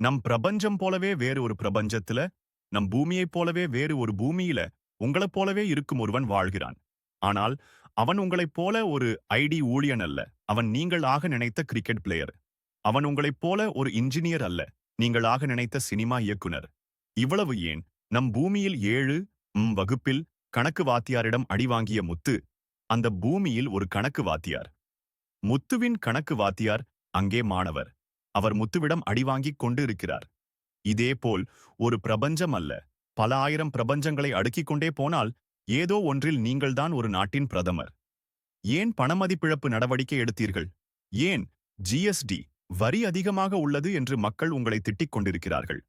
நம் பிரபஞ்சம் போலவே வேறு ஒரு பிரபஞ்சத்துல நம் பூமியைப் போலவே வேறு ஒரு பூமியில உங்களைப் போலவே இருக்கும் ஒருவன் வாழ்கிறான். ஆனால் அவன் உங்களைப் போல ஒரு ஐடி ஊழியன் அல்ல. அவன் நீங்கள் ஆக நினைத்த கிரிக்கெட் பிளேயர். அவன் உங்களைப் போல ஒரு இன்ஜினியர் அல்ல. நீங்கள் ஆக நினைத்த சினிமா இயக்குனர். இவ்வளவு ஏன்? நம் பூமியில் ஏழு ம் வகுப்பில் கணக்கு வாத்தியாரிடம் அடி வாங்கிய முத்து அந்த பூமியில் ஒரு கணக்கு வாத்தியார். முத்துவின் கணக்கு வாத்தியார் அங்கே மாணவர். அவர் முத்துவிடம் அடிவாங்கிக் கொண்டிருக்கிறார். கொண்டு இருக்கிறார் இதேபோல் ஒரு பிரபஞ்சம் அல்ல. பல ஆயிரம் பிரபஞ்சங்களை அடுக்கிக் கொண்டே போனால் ஏதோ ஒன்றில் நீங்கள்தான் ஒரு நாட்டின் பிரதமர். ஏன் பணமதிப்பிழப்பு நடவடிக்கை எடுத்தீர்கள்? ஏன் ஜிஎஸ்டி வரி அதிகமாக உள்ளது என்று மக்கள் உங்களை திட்டிக் கொண்டிருக்கிறார்கள்?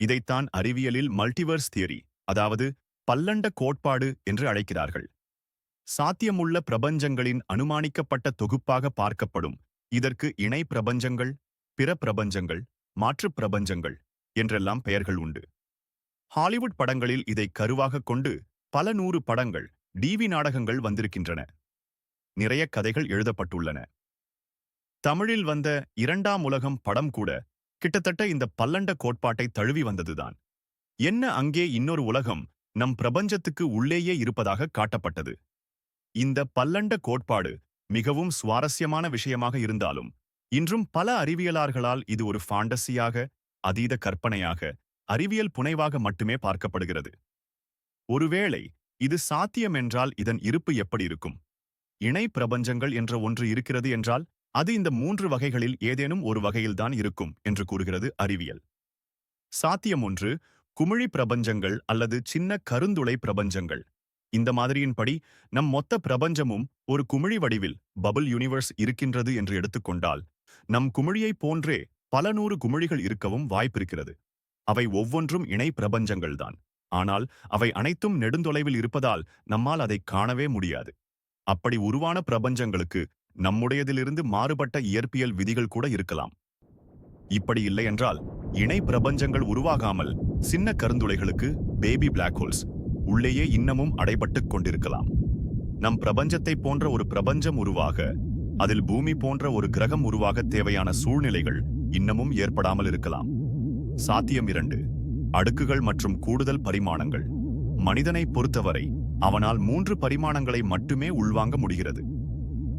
இதைத்தான் அறிவியலில் மல்டிவர்ஸ் தியரி அதாவது பல்லண்ட கோட்பாடு என்று அழைக்கிறார்கள். சாத்தியமுள்ள பிரபஞ்சங்களின் அனுமானிக்கப்பட்ட தொகுப்பாக பார்க்கப்படும். இதற்கு இணை பிரபஞ்சங்கள் பிற பிரபஞ்சங்கள் மாற்றுப் பிரபஞ்சங்கள் என்றெல்லாம் பெயர்கள் உண்டு. ஹாலிவுட் படங்களில் இதை கருவாகக் கொண்டு பல நூறு படங்கள் டிவி நாடகங்கள் வந்திருக்கின்றன. நிறைய கதைகள் எழுதப்பட்டுள்ளன. தமிழில் வந்த இரண்டாம் உலகம் படம் கூட கிட்டத்தட்ட இந்த பல்லண்ட கோட்பாட்டை தழுவி வந்ததுதான். என்ன அங்கே இன்னொரு உலகம் நம் பிரபஞ்சத்துக்கு உள்ளேயே இருப்பதாக காட்டப்பட்டது. இந்த பல்லண்ட கோட்பாடு மிகவும் சுவாரஸ்யமான விஷயமாக இருந்தாலும் இன்றும் பல அறிவியலார்களால் இது ஒரு ஃபாண்டசியாக அதீத கற்பனையாக அறிவியல் புனைவாக மட்டுமே பார்க்கப்படுகிறது. ஒருவேளை இது சாத்தியம் என்றால் இதன் இருப்பு எப்படி இருக்கும்? இணை பிரபஞ்சங்கள் என்ற ஒன்று இருக்கிறது என்றால் அது இந்த மூன்று வகைகளில் ஏதேனும் ஒரு வகையில்தான் இருக்கும் என்று கூறுகிறது அறிவியல். சாத்தியம் ஒன்று குமிழி பிரபஞ்சங்கள் அல்லது சின்ன கருந்துளை பிரபஞ்சங்கள். இந்த மாதிரியின்படி நம் மொத்த பிரபஞ்சமும் ஒரு குமிழி வடிவில் பபுள் யூனிவர்ஸ் இருக்கின்றது என்று எடுத்துக்கொண்டால் நம் குமிழியைப் போன்றே பல நூறு குமிழிகள் இருக்கவும் வாய்ப்பிருக்கிறது. அவை ஒவ்வொன்றும் இணை பிரபஞ்சங்கள்தான். ஆனால் அவை அனைத்தும் நெடுந்தொலைவில் இருப்பதால் நம்மால் அதை காணவே முடியாது. அப்படி உருவான பிரபஞ்சங்களுக்கு நம்முடையதிலிருந்து மாறுபட்ட இயற்பியல் விதிகள் கூட இருக்கலாம். இப்படி இல்லையென்றால் இணை பிரபஞ்சங்கள் உருவாகாமல் சின்ன கருந்துளைகளுக்கு பேபி பிளாக் ஹோல்ஸ் உள்ளேயே இன்னமும் அடைபட்டுக் கொண்டிருக்கலாம். நம் பிரபஞ்சத்தை போன்ற ஒரு பிரபஞ்சம் உருவாக அதில் பூமி போன்ற ஒரு கிரகம் உருவாக தேவையான சூழ்நிலைகள் இன்னமும் ஏற்படாமல் இருக்கலாம். சாத்தியம் இரண்டு. அடுக்குகள் மற்றும் கூடுதல் பரிமாணங்கள். மனிதனை பொறுத்தவரை அவனால் மூன்று பரிமாணங்களை மட்டுமே உள்வாங்க முடிகிறது.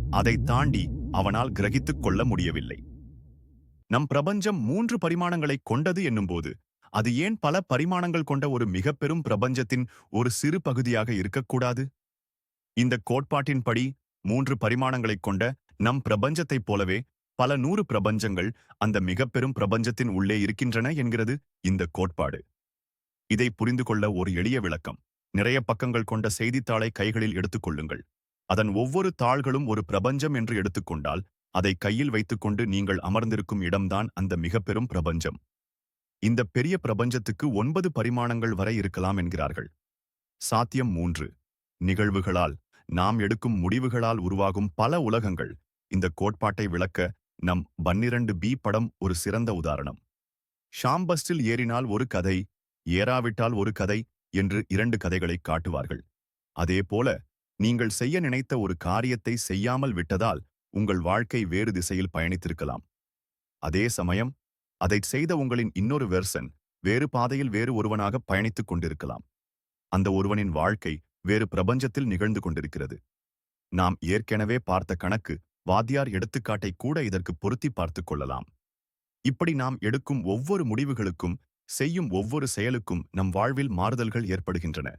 அதை தாண்டி அவனால் கிரகித்துக் கொள்ள முடியவில்லை. நம் பிரபஞ்சம் மூன்று பரிமாணங்களை கொண்டது என்னும்போது அது ஏன் பல பரிமாணங்கள் கொண்ட ஒரு மிக பெரும் பிரபஞ்சத்தின் ஒரு சிறு பகுதியாக இருக்கக்கூடாது? இந்த கோட்பாட்டின்படி மூன்று பரிமாணங்களைக் கொண்ட நம் பிரபஞ்சத்தைப் போலவே பல நூறு பிரபஞ்சங்கள் அந்த மிகப்பெரும் பிரபஞ்சத்தின் உள்ளே இருக்கின்றன என்கிறது இந்த கோட்பாடு. இதை புரிந்து கொள்ள ஒரு எளிய விளக்கம். நிறைய பக்கங்கள் கொண்ட செய்தித்தாளை கைகளில் எடுத்துக்கொள்ளுங்கள் அதன் ஒவ்வொரு தாள்களும் ஒரு பிரபஞ்சம் என்று எடுத்துக்கொண்டால் அதை கையில் வைத்துக்கொண்டு நீங்கள் அமர்ந்திருக்கும் இடம்தான் அந்த மிகப்பெரும் பெரும் பிரபஞ்சம். இந்த பெரிய பிரபஞ்சத்துக்கு ஒன்பது பரிமாணங்கள் வரை இருக்கலாம் என்கிறார்கள். சாத்தியம் மூன்று. நிகழ்வுகளால். நாம் எடுக்கும் முடிவுகளால் உருவாகும் பல உலகங்கள். இந்த கோட்பாட்டை விளக்க நம் பன்னிரண்டு பி படம் ஒரு சிறந்த உதாரணம். ஷாம்பஸ்டில் ஏறினால் ஒரு கதை ஏறாவிட்டால் ஒரு கதை என்று இரண்டு கதைகளை காட்டுவார்கள். அதேபோல நீங்கள் செய்ய நினைத்த ஒரு காரியத்தை செய்யாமல் விட்டதால் உங்கள் வாழ்க்கை வேறு திசையில் பயணித்திருக்கலாம். அதே சமயம் அதைச் செய்த உங்களின் இன்னொரு வெர்சன் வேறு பாதையில் வேறு ஒருவனாக பயணித்துக் கொண்டிருக்கலாம். அந்த ஒருவனின் வாழ்க்கை வேறு பிரபஞ்சத்தில் நிகழ்ந்து கொண்டிருக்கிறது. நாம் ஏற்கனவே பார்த்த கணக்கு வாத்தியார் எடுத்துக்காட்டை கூட இதற்கு பொருத்தி பார்த்துக் கொள்ளலாம். இப்படி நாம் எடுக்கும் ஒவ்வொரு முடிவுகளுக்கும் செய்யும் ஒவ்வொரு செயலுக்கும் நம் வாழ்வில் மாறுதல்கள் ஏற்படுகின்றன.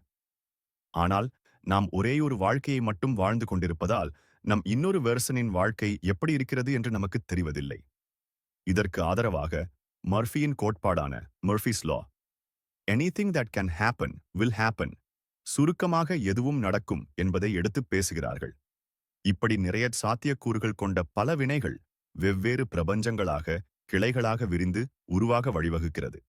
ஆனால் நாம் ஒரேயொரு வாழ்க்கையை மட்டும் வாழ்ந்து கொண்டிருப்பதால் நம் இன்னொரு வெர்சனின் வாழ்க்கை எப்படி இருக்கிறது என்று நமக்கு தெரிவதில்லை. இதற்கு ஆதரவாக மர்ஃபியின் கோட்பாடான Murphy's law anything that can happen will happen சுருக்கமாக எதுவும் நடக்கும் என்பதை எடுத்துப் பேசுகிறார்கள். இப்படி நிறைய சாத்தியக்கூறுகள் கொண்ட பல வினைகள் வெவ்வேறு பிரபஞ்சங்களாக கிளைகளாக விரிந்து உருவாக வழிவகுக்கிறது.